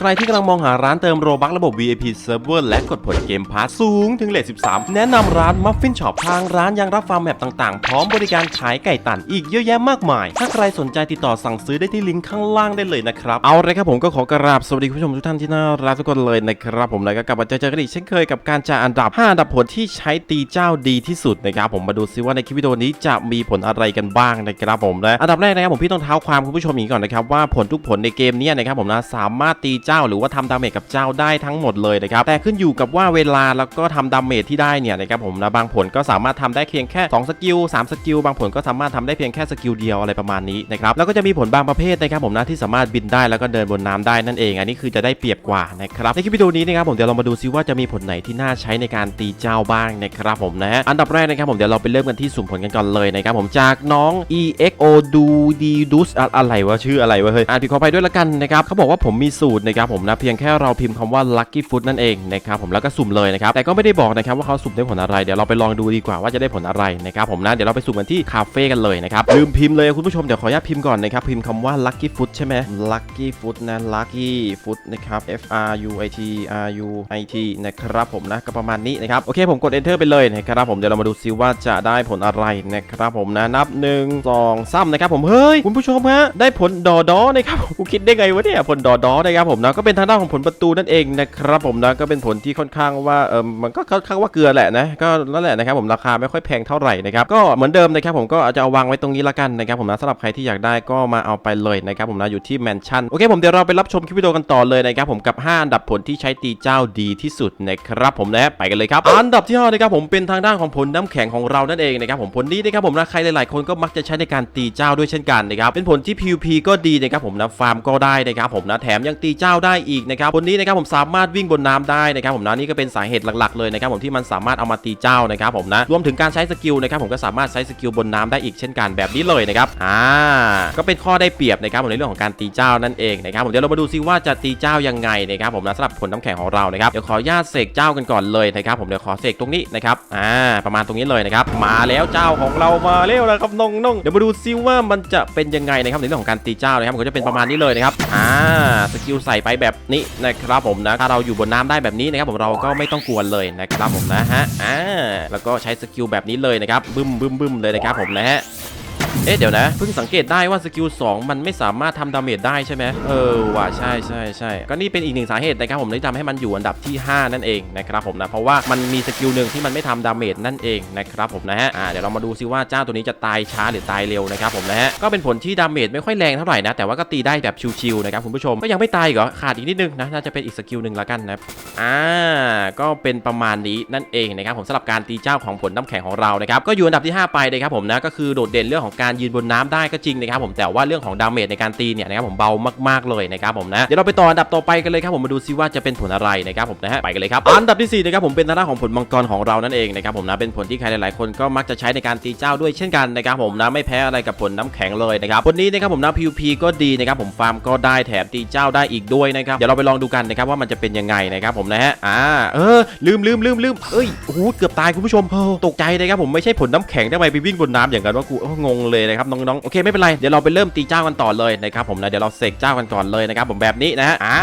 ใครที่กำลังมองหาร้านเติมโรบักระบบ VIP Server และกดผลเกมพาร์ทสูงถึงเลท13 แนะนำร้าน Muffin Shop ทางร้านยังรับฟาร์มแมปต่างๆ พร้อมบริการขายไก่ตันอีกเยอะแยะมากมาย ถ้าใครสนใจติดต่อสั่งซื้อได้ที่ลิงก์ข้างล่างได้เลยนะครับ เอาเลยครับผมก็ขอกราบสวัสดีคุณผู้ชมทุกท่านที่น่ารักทุกคนเลยนะครับผมแล้วก็กลับมาเจอกันอีกเช่นเคยกับการจ่าอันดับ 5 อันดับผลที่ใช้ตีเจ้าดีที่สุดนะครับผมมาดูซิว่าในคลิปวิดีโอนี้จะมีผลอะไรกันบ้างนะครับผมนะอันดับแรกนะครับผมพี่ต้องเท้าความคุณผู้ชมอย่างนี้ก่อนนะครับว่าผลทุกผลในเกมนี้นะครับผมนะสามารถตีเจ้า หรือว่าทำดาเมจกับเจ้าได้ทั้งหมดเลยนะครับแต่ขึ้นอยู่กับว่าเวลาแล้วก็ทำดาเมจที่ได้เนี่ยนะครับผมนะบางผลก็สามารถทำได้เพียงแค่2สกิล3สกิลบางผลก็สามารถทำได้เพียงแค่สกิลเดียวอะไรประมาณนี้นะครับแล้วก็จะมีผลบางประเภทนะครับผมนะที่สามารถบินได้แล้วก็เดินบนน้ำได้นั่นเอง อันนี้คือจะได้เปรียบกว่านะครับในคลิปวิดีโอนี้นะครับผมเดี๋ยวเรามาดูซิว่าจะมีผลไหนที่น่าใช้ในการตีเจ้าบ้างนะครับผมนะฮะอันดับแรกนะครับผมเดี๋ยวเราไปเริ่มกันที่สุ่มผลกันก่อนเลยนะครับผมจากน้อง EXO do d d u s อะไรวะชื่ออะไรวะเฮ้ยอ่านผิดขอไปด้วยละกันนะครับเขาบอกว่าผมมีสูตรนะครับผมนะเพียงแค่เราพิมพ์คำว่า lucky foot นั่นเองนะครับผมแล้วก็สุ่มเลยนะครับแต่ก็ไม่ได้บอกนะครับว่าเขาสุ่มได้ผลอะไรเดี๋ยวเราไปลองดูดีกว่าว่าจะได้ผลอะไรนะครับผมนะเดี๋ยวเราไปสุ่มกันที่คาเฟ่กันเลยนะครับลืมพิมพ์เลยคุณผู้ชมเดี๋ยวขออนุญาตพิมพ์ก่อนนะครับพิมพ์คำว่า lucky foot ใช่ไหม lucky foot นะ lucky foot นะครับ F R U I T R U I T นะครับผมนะก็ประมาณนี้นะครับโอเคผมกด enter ไปเลยนะครับผมเดี๋ยวเรามาดูซิว่าจะได้ผลอะไรนะครับผมนะนับ 1 2 3นะครับผมเฮ้ยคุณผู้ชมฮะได้ผลดอดอนะครับผมกูคิดได้ไงวะเนี่ยผลดอดอนะครับผมนะก็เป็นทางด้านของผลประตูนั่นเองนะครับผมนะก็เป็นผลที่ค่อนข้างว่าเออมันก็ค่อนข้างว่าเกลือแหละนะก็นั่นแหละนะครับผมราคาไม่ค่อยแพงเท่าไหร่นะครับก็เหมือนเดิมนะครับผมก็อาจจะเอาวางไว้ตรงนี้ละกันนะครับผมนะสำหรับใครที่อยากได้ก็มาเอาไปเลยนะครับผมนะอยู่ที่แมนชั่นโอเคผมเดี๋ยวเราไปรับชมคลิปวิดีโอกันต่อเลยนะครับผมกับ 5 อันดับผลที่ใช้ตีเจ้าดีที่สุดนะครับผมนะไปกันเลยครับอันดับที่ห้านะครับผมเป็นทางด้านของผลน้ำแข็งของเรานั่นเองนะครับผมผลนี้นะครับผมนะใครหลาย ๆ คนก็มักจะใช้ในการตีเจ้าด้วยเช่นกันนะครับเป็นผลที่ PVP ก็ดีนะครับผมนะฟาร์มก็ได้นะครับผมนะแถมยังตีเจ้าได้อีกนะครับผลนี้นะครับผมสามารถวิ่งบนน้ำได้นะครับผมนะนี่ก็เป็นสาเหตุหลักๆเลยนะครับผมที่มันสามารถเอามาตีเจ้านะครับผมนะรวมถึงการใช้สกิลนะครับผมก็สามารถใช้สกิลบนน้ำได้อีกเช่นกันแบบนี้เลยนะครับอ่าก็เป็นข้อได้เปรียบนะครับผมในเรื่องของการตีเจ้านั่นเองนะครับผมเดี๋ยวเรามาดูซิว่าจะตีเจ้ายังไงนะครับผมนะสำหรับผลน้ำแข็งของเรานะครับเดี๋ยวขออนุญาตเสกเจ้ากันก่อนเลยนะครับผมเดี๋ยวขอเสกตรงนี้นะครับอ่าประมาณตรงนี้เลยนะครับมาแล้วเจ้าของเรามาแล้วนะครับน้องเดี๋ยวมาดูซิว่ามันจะเป็นยังไงนะครับในเรื่องของการตีเจ้านะครับมันก็จะเป็นประมาณนี้เลยนะครับอ่าสกิลใส่ไปแบบนี้นะครับผมนะถ้าเราอยู่บนน้ำได้แบบนี้นะครับผมเราก็ไม่ต้องกลัวเลยนะครับผมนะฮะอ่าแล้วก็ใช้สกิลแบบนี้เลยนะครับบึ้มบึ้มบึ้มเลยนะครับผมนะฮะ เอ๊ะเดี๋ยวนะเพิ่งสังเกตได้ว่าสกิล2มันไม่สามารถทำดาเมจได้ใช่ไหมเออว่ะใช่ใช่ใช่ก็นี่เป็นอีกหนึ่งสาเหตุนะครับผมที่ทำให้มันอยู่อันดับที่ 5 นั่นเองนะครับผมนะเพราะว่ามันมีสกิลหนึ่งที่มันไม่ทำดาเมจนั่นเองนะครับผมนะฮะอ่าเดี๋ยวเรามาดูซิว่าเจ้าตัวนี้จะตายช้าหรือตายเร็วนะครับผมนะฮะก็เป็นผลที่ดาเมจไม่ค่อยแรงเท่าไหร่นะแต่ว่าก็ตีได้แบบชิวๆนะครับคุณผู้ชมก็ยังไม่ตายกเหรอขาดอีกนิดนึงนะน่าจะเป็นอีกสกิลหนึ่งละกันนะอ่าก็เป็นประมาณนี้นั่นเองนะครับผมสำหรับการตีเจ้าของผลน้ำแข็งของเรานะครับก็อยู่อันดับที่ 5 ไปนะครับผมนะก็คือโดดเด่นเรื่องของการยืนบนน้ำได้ก็จริงนะครับผมแต่ว่าเรื่องของดาเมจในการตีเนี่ยนะครับผมเบามากๆเลยนะครับผมนะเดี๋ยวเราไปต่ออันดับต่อไปกันเลยครับผมมาดูซิว่าจะเป็นผลอะไรนะครับผมนะฮะไปกันเลยครับอันดับที่4นะครับผมเป็นทางด้าของผลมังกรของเรานั่นเองนะครับผมนะเป็นผลที่ใครหลายๆคนก็มักจะใช้ในการตีเจ้าด้วยเช่นกันนะครับผมนะไม่แพ้อะไรกับผลน้ำแข็งเลยนะครับผลนี้นะครับผมนะ PVP ก็ดีนะครับผมฟาร์มก็ได้แถมตีเจ้าได้อีกด้วยนะครับเดี๋ยวเราไปลองดูกันนะครับว่ามันจะเป็นยังไงนะครับผมนะฮะอ่าเออลืมลืมลืมลืมเอ้ยโอ้โหเกือบตายคุณผู้ชมตกใจนะครับผมไม่ใช่ผลน้ำแข็งทำไมไปวิ่งบนน้ำอย่างนั้นว่ากูงงเลยนะครับน้องๆโอเคไม่เป็นไรเดี๋ยวเราไปเริ่มตีเจ้ากันต่อเลยนะครับผมนะเดี๋ยวเราเสกเจ้ากันก่อนเลยนะครับผมแบบนี้นะฮะอ่า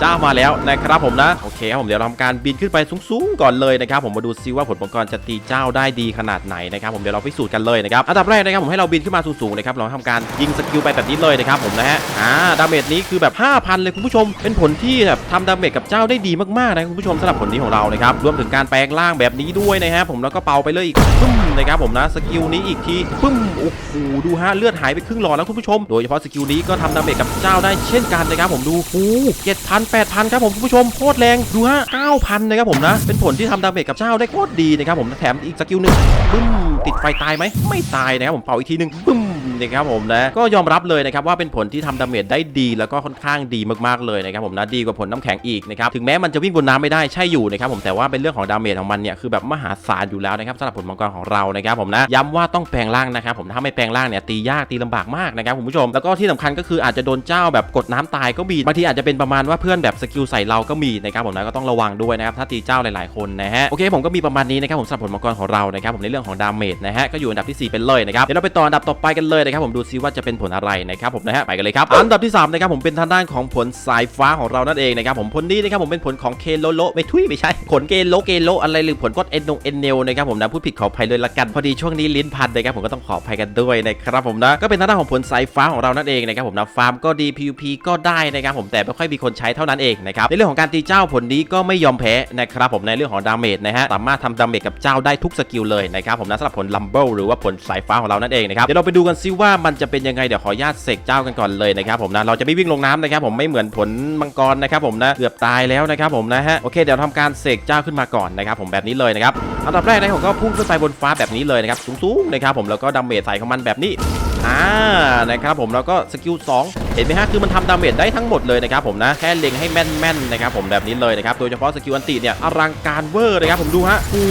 เจ้ามาแล้วนะครับผมนะโอเคครับผมเดี๋ยวเราทำการบินขึ้นไปสูงๆก่อนเลยนะครับผมมาดูซิว่าผลมังกรจะตีเจ้าได้ดีขนาดไหนนะครับผมเดี๋ยวเราพิสูจน์กันเลยนะครับอันดับแรกนะครับผมให้เราบินขึ้นมาสูงๆนะครับเราทำการยิงสกิลไปแบบนี้เลยนะครับผมนะฮะอ่าดาเมจนี้คือแบบ 5,000 เลยคุณผู้ชม เป็นผลที่แบบทำดาเมจกับเจ้าได้ดีมากๆนะคุณผู้ชมสำหรับผลนี้ของเรานะครับรวมถึงการแปลงร่างแบบนี้ด้วยนะฮะผมแล้วก็เป่าไปเลยอีกปึ้มนะครับผมนะสกิลนี้อีกทีปึ้มโอ้โหดูฮะเลือดหายไปครึ่งหลอดแล้วคุณผู้ชม โดยเฉพาะสกิลนี้ก็ทำดาเมจกับเจ้าได้เช่นกันนะครับผมดูโอ้เจ็ดพันแปดพันครับผมคุณผู้ชมโคตรแรงดูฮะเก้าพันนะครับผมนะเป็นผลที่ทำดาเมจกับเจ้าได้โคตรดีนะครับผมแถมอีกสกิลหนึ่งบึ้มติดไฟตายไหมไม่ตายนะครับผมเป่าอีกทีหนึ่งบึ้ม นะครับผมนะก็ยอมรับเลยนะครับว่าเป็นผลที่ทำดาเมจได้ดีแล้วก็ค่อนข้างดีมากๆเลยนะครับผมนะดีกว่าผลน้ำแข็งอีกนะครับถึงแม้มันจะวิ่งบนน้ำไม่ได้ใช่อยู่นะครับผมแต่ว่าเป็นเรื่องของดาเมจของมันเนี่ยคือแบบมหาศาลอยู่แล้วนะครับสำหรับผลมังกรของเรานะครับผมนะย้ำว่าต้องแปลงร่างนะครับผมถ้าไม่แปลงร่างเนี่ยตียากตีลำบากมากนะครับคุณผู้ชม แล้วก็ที่สำคัญก็คืออาจจะโดนเจ้าแบบกดน้ำตายก็มีบางทีอาจจะเป็นประมาณว่าเพื่อนแบบสกิลใส่เราก็มีนะครับผมนะก็ต้องระวังด้วยนะครับถ้าตีเจ้าหลาย ๆคนนะฮะโอเคผมก็มีประมาณนี้นะครับผมสำหรับผลมังกรของเรานะครับผมในเรื่องของดาเมจนะฮะก็อยู่อันดับที่สี่เป็นเลยนะครับเดี๋ยวเราไปต่ออันดับต่อไปกันเลยนะนะครับผมดูซิว่าจะเป็นผลอะไรนะครับผมนะฮะไปกันเลยครับอันดับที่สามนะครับผมเป็นทางด้านของผลสายฟ้าของเรานั่นเองนะครับผมผลนี้นะครับผมเป็นผลของเคโลโลไม่ทุยไม่ใช่ผลเกโลเกโลอะไรหรือผลก็เอ็นนงเอ็นเนลนะครับผมนะพูดผิดขออภัยเลยละกันพอดีช่วงนี้ลิ้นพันนะครับผมก็ต้องขออภัยกันด้วยนะครับผมนะก็เป็นทางด้านของผลสายฟ้าของเรานั่นเองนะครับผมนะฟาร์มก็ดี PVP ก็ได้นะครับผมแต่ไม่ค่อยมีคนใช้เท่านั้นเองนะครับในเรื่องของการตีเจ้าผลนี้ก็ไม่ยอมแพ้นะครับผมในเรื่องของดาเมจนะฮะสามารถทำดาเมจกับเจ้าได้ทุกสกิลเลยนะครับผมนะสำหรับผลลัมเบิลหรือว่าผลสายฟ้าของเรานั่นเองนะครับเดี๋ยวเราไปดูกันซิว่ามันจะเป็นยังไงเดี๋ยวขออนุญาตเสกเจ้ากันก่อนเลยนะครับผมนะเราจะไม่วิ่งลงน้ำนะครับผมไม่เหมือนผลมังกรนะครับผมนะเกือบตายแล้วนะครับผมนะฮะโอเคเดี๋ยวทำการเสกเจ้าขึ้นมาก่อนนะครับผมแบบนี้เลยนะครับอันดับแรกนะผมก็พุ่งขึ้นไปบนฟ้าแบบนี้เลยนะครับสูงๆนะครับผมแล้วก็ดาเมจใส่ของมันแบบนี้อ่านะครับผมแล้วก็สกิล2เห็นไหมฮะคือมันทำดาเมจได้ทั้งหมดเลยนะครับผมนะแค่เล็งให้แม่นๆนะครับผมแบบนี้เลยนะครับโดยเฉพาะสกิลอันติเนี่ยอลังการเวอร์นะครับผมดูฮะโอ้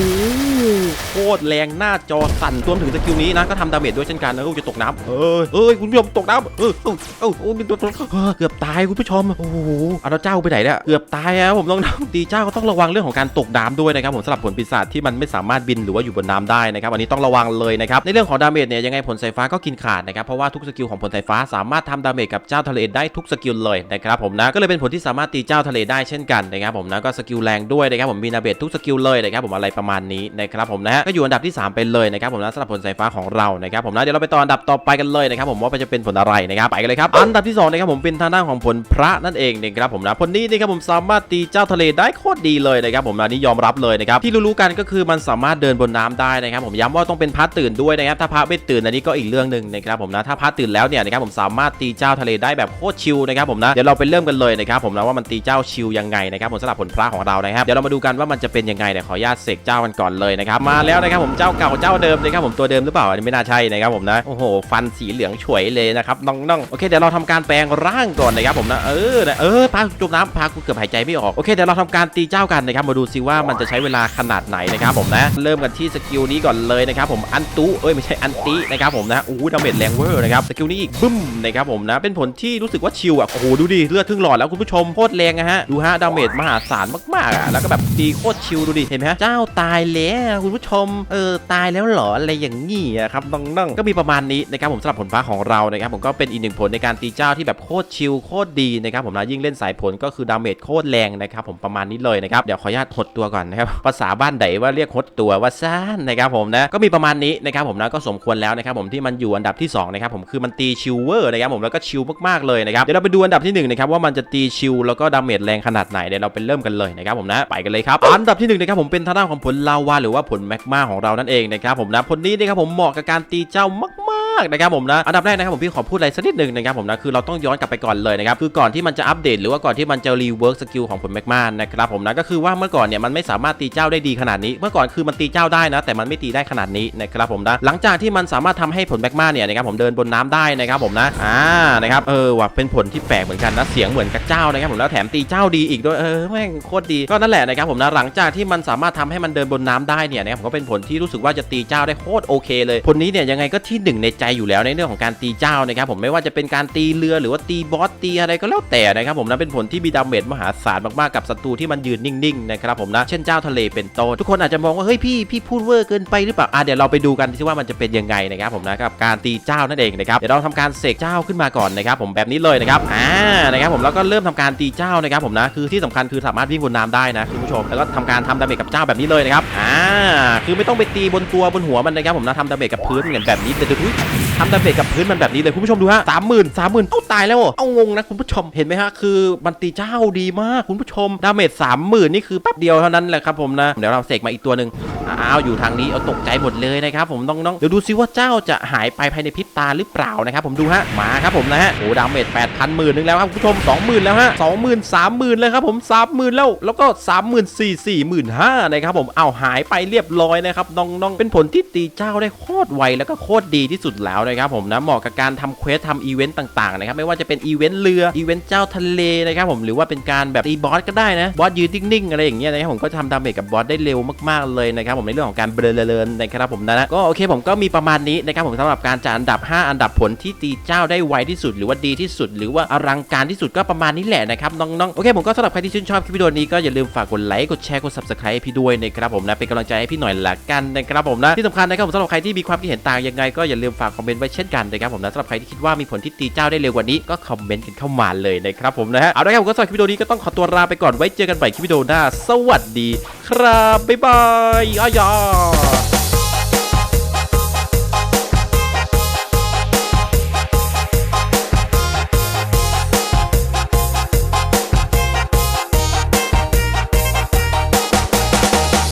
โหโคตรแรงหน้าจอสั่นรวมถึงสกิลนี้นะก็ทำดาเมจด้วยเช่นกันนะก็จะตกน้ำเออเอ้ยคุณผู้ชมตกน้ำเออเออเออโอ้มีตัวตัวเกือบตายคุณผู้ชมโอ้โหเอาเจ้าไปไหนเนี่ยเกือบตายแล้วผมต้องตีเจ้าก็ต้องระวังเรื่องของการตกน้ำด้วยนะครับผมสำหรับผลปีศาจที่มันไม่สามารถบินหรือว่าอยู่บนน้ำได้นะครับอันนี้ต้องระวังเลยนะครับในเรื่องของดาเมจเนี่ยยังไงผลสายฟ้าก็กินขาดนะครับเพราะว่าทุกสกิลของผลสายฟ้าสามารถทำดาเมจกับเจ้าทะเลได้ทุกสกิลเลยนะครับผมนะก็เลยเป็นผลที่สามารถตีเจ้าทะเลได้เช่นกันนะครับผมนะก็สกิลแรงด้วยนะครับผมมีดาเมจทุกสกิลเลยนะครับผมอะไรประมาณนี้นะครับผมนะฮะก็อยู่อันดับที่3ไปเลยนะครับผมนะสำหรับผลสายฟ้าของเรานะครับผมนะเดี๋ยวเราไปต่ออันดับต่อไปกันเลยนะครับผมว่าจะเป็นผลอะไรนะครับไปกันเลยครับอันดับที่สองนะครับผมเป็นทางด้านของผลพระนั่นเองนะครับผมนะผลนี้นะครับผมสามารถตีเจ้าทะเลได้โคตรดีเลยนะครับผมนะนี่ยอมรับเลยนะครับที่รู้ๆกันก็คือมันสามารถเดินบนน้ำได้นะครับผมย้ำว่าต้องเป็นพระตื่นด้วยนะครับถ้าพระไม่ตื่นอันนี้ก็อีกเรื่องหนึ่งนะครับผมนะถ้าพระตื่นแล้วเนี่ยนะครับผมสามารถตีเจ้าทะเลได้แบบโคตรชิลนะครับผมนะเดี๋ยวเราไปเริ่มกันเลยนะครับผมนะว่ามันตีเจ้าชิลยังไงนะครับผมสำหรับผลพระของเรานะครับเดี๋ยวเรามาดูกันว่ามันจะเป็นยังไงเดี๋ยวขออนุญาตเสกเจ้ากันก่อนเลยนะครับมาแล้วนะครับผมเจ้าเก่าเจ้าเดิมนะครับผมตัวเดิมหรือเปล่าอันนี้ไม่น่าใช่นะครับผมนะโอ้โหฟันสีเหลืองฉวยเลยนะครับน้องๆโอเคเดี๋ยวเราทำการแปลงร่างก่อนนะครับผมนะเออเออพาจมน้ำพากูเกือบหายใจไม่ออกโอเคเดี๋ยวเราทำการตีเจ้ากันนะครับมาดูซิว่ามันจะใช้เวลาขนาดไหนนะครับผมนะเริ่มกันที่สกิลนี้ก่อนเลยนะครับผมอันตุเอ้ยไม่ใช่อันตินะครับผมนะโอ้โหดาเมจแรงเวอร์นะครับสกิลนี้อีกบึ้มนะครับผมนะเป็นผลที่รู้สึกว่าชิลอะโอ้โหดูดิเลือดครึ่งหลอดแล้วคุณผู้ชมโคตรแรงนะฮะดูฮะดาเมจมหาศาลมากๆอะแล้วก็แบบตีโคตรชิลดูดิเห็นไหมฮะเจ้าตายแล้วคุณผู้ชมเออตายแล้วเหรออะไรอย่างงี้อะครับน้องๆก็มีประมาณนี้นะครับผมสำหรับผลฟ้าของเรานะครับผมก็เป็นอีกหนึ่งผลในการตีเจ้าที่แบบโคตรชิลโคตรดีนะครับผมนะยิ่งเล่นสายผลก็คือดาเมจโคตรแรงนะครับผมประมาณนี้เลยนะครับเดี๋ยวขออนุญาตหดตัวก่อนนะครับภาษาบ้านไหนว่าเรียกหดตัวว่าซ่านนะครับผมนะก็มีประมาณนี้นะครับผมนะก็สมควรแล้วนะครับผมที่มันอยู่อันดับที่สองนะครับผมคือมันตีชิลเวอร์นะครับผมแล้วก็ชิลมากๆเลยนะครับเดี๋ยวเราไปดูอันดับที่หนึ่งนะครับว่ามันจะตีชิลแล้วก็ดาเมจแรงขนาดไหนเดี๋ยวเราไปเริ่มกันเลยนะครับผมนะไปกันเลยครับอันดับที่หนึ่งนะครับผมเป็นทาด้านของผลลาวาหรือว่าผลแมกมาของเรานั่นเองนะครับผมนะผลนี้นะครับผมเหมาะกับการตีเจ้ามาก ๆนะครับผมนะอันดับแรกนะครับผมพี่ขอพูดอะไรสักนิดหนึ่งนะครับผมนะคือเราต้องย้อนกลับไปก่อนเลยนะครับคือก่อนที่มันจะอัปเดต หรือว่าก่อนที่มันจะรีเวิร์กสกิลของผลแมกมานะครับผมนะก็คือว่าเมื่อก่อนเนี่ยมันไม่สามารถตีเจ้าได้ดีขนาดนี้ เมื่อก่อนคือมันตีเจ้าได้นะ แต่มันไม่ตีได้ขนาดนี้นะครับผมนะหลังจากที่มันสามารถทำให้ผลแมกมาเนี่ยนะครับผมเดินบนน้ำได้นะครับผมนะอ่านะครับเออว่ะเป็นผลที่แปลกเหมือนกันนะเสียงเหมือนกับเจ้านะครับผมแล้วแถมตีเจ้าดีอีกด้วยเออแม่งโคตรดีก็นั่นแหละนะครับผมนะหลังจากที่มันสามารถทำให้มันเดินบนน้ำได้เนี่ยนะครับผมก็เป็นผลที่รู้สึกว่าจะตีเจ้าได้โคตรโอเคเลยผลนี้เนี่ยยังไงก็ที่หนึ่งในใจอยู่แล้วในเรื่องของการตีเจ้านะครับผมไม่ว่าจะเป็นการตีเรือหรือว่าตีบอสตีอะไรก็แล้วแต่นะครับผมนะเป็นผลที่มีดาเมจมหาศาลมากๆกับศัตรูที่มันยืนนิ่งๆนะครับผมนะเช่นเจ้าทะเลเป็นต้นทุกคนอาจจะมองว่าเฮ้ยพี่พี่พูดเวอร์เกินไปหรือเปล่าอะเดี๋ยวเราไปดูกันซิว่ามันจะเป็นยังไงนะครับผมนะกับการตีเจ้านั่นเองนะครับเดี๋ยวเราทำการเสกเจ้าขึ้นมาก่อนนะครับผมแบบนี้เลยนะครับอ่านะครับผมแล้วก็เริ่มทำการตีเจ้านะครับผมนะคือที่สำคัญคือสามารถวิ่งบนน้ำได้นะคุณผู้ชมแล้วก็ทำการทำดาเมจกับเจ้าแบบนี้เลยนะครับอ่าคือไม่ต้องไปตีบนตัวบนหัวมันนะครับผมนะทำดาเมจกับพื้นเหมือนแบบนี้แต่ดูทำดาเมจกับพื้นมันแบบนี้เลยคุณผู้ชมดูฮะสามหมื่นสามหมื่นเอ้าตายแล้วเหรอเอางงนะคุณผู้ชมเห็นไหมฮะคือมันตีเจ้าดีมากคุณผู้ชมดาเมจสามหมื่นนี่คือแป๊บเดียวเท่านั้นแหละครับผมนะเดี๋ยวเราเสกมาอีกตัวหนึ่งอ้าวอยู่ทางนี้เอาตกใจหมดเลยนะครับผมน้องๆเดี๋ยวดูซิว่าเจ้าจะหายไปภายในพริบตาหรือเปล่านะครับผมดูฮะมาครับผมนะฮะโอ้ดาเมจแปดพันหมื่นนึงแล้วครับคุณผู้ชมสองหมื่นแล้วฮะสองหมื่นสามหมื่นเลยครับผมสามหมื่นแล้วแล้วก็สามหมื่นสี่สี่หมื่นห้านะครับผมเอาหายไปเรียบร้อยนะครับน้องๆเป็นผลที่ตีเจ้าได้โคตรไวแล้วก็โคตรดีที่สุดแล้วนะครับผมนะเหมาะกับการทำเควสทำอีเวนต์ต่างๆนะครับไม่ว่าจะเป็นอีเวนต์เรืออีเวนต์เจ้าทะเลนะครับผมหรือว่าเป็นการแบบตีบอสก็ได้นะบอสยืนนิ่งๆอะไรอย่างเงี้ยนะครับผมก็ทำดาเมจกับบอสได้เร็วมากๆเลยนะครับผมในเรื่องของการเบลเลนนะครับผมนะก็โอเคผมก็มีประมาณนี้นะครับผมสำหรับการจัดอันดับ 5 อันดับผลที่ตีเจ้าได้ไวที่สุด หรือว่าดีที่สุด หรือว่าอลังการที่สุดก็ประมาณนี้แหละนะครับน้องๆโอเคผมก็สำหรับใครที่ชื่นชอบคลิปวิดีโอนี้ก็อย่าลืมฝากกดไลค์กดแชร์กด subscribe ให้พี่ด้วยนะครับผมนะเป็นกำลังใจให้พี่หน่อยละกันนะครับผมนะที่สำคัญนะครับผมสำหรับใครที่มีความคิดเห็นต่างยังไงก็อย่าลืมฝากคอมเมนต์ไว้เช่นกันนะครับผมนะสำหรับใครที่คิดว่ามีผลที่ตีเจ้าได้เร็วกว่านี้ก็คอมเมนต์กันเข้ามาเลยนะครับผมนะฮะเอาละครับผมก็สำหรับคลิปวิดีโอนี้ก็ต้องขอตัวลาไปก่อนไว้เจอกันใหม่คลิปวิดีโอหน้า สวัสดี ครับบ๊ายบายอ้ายา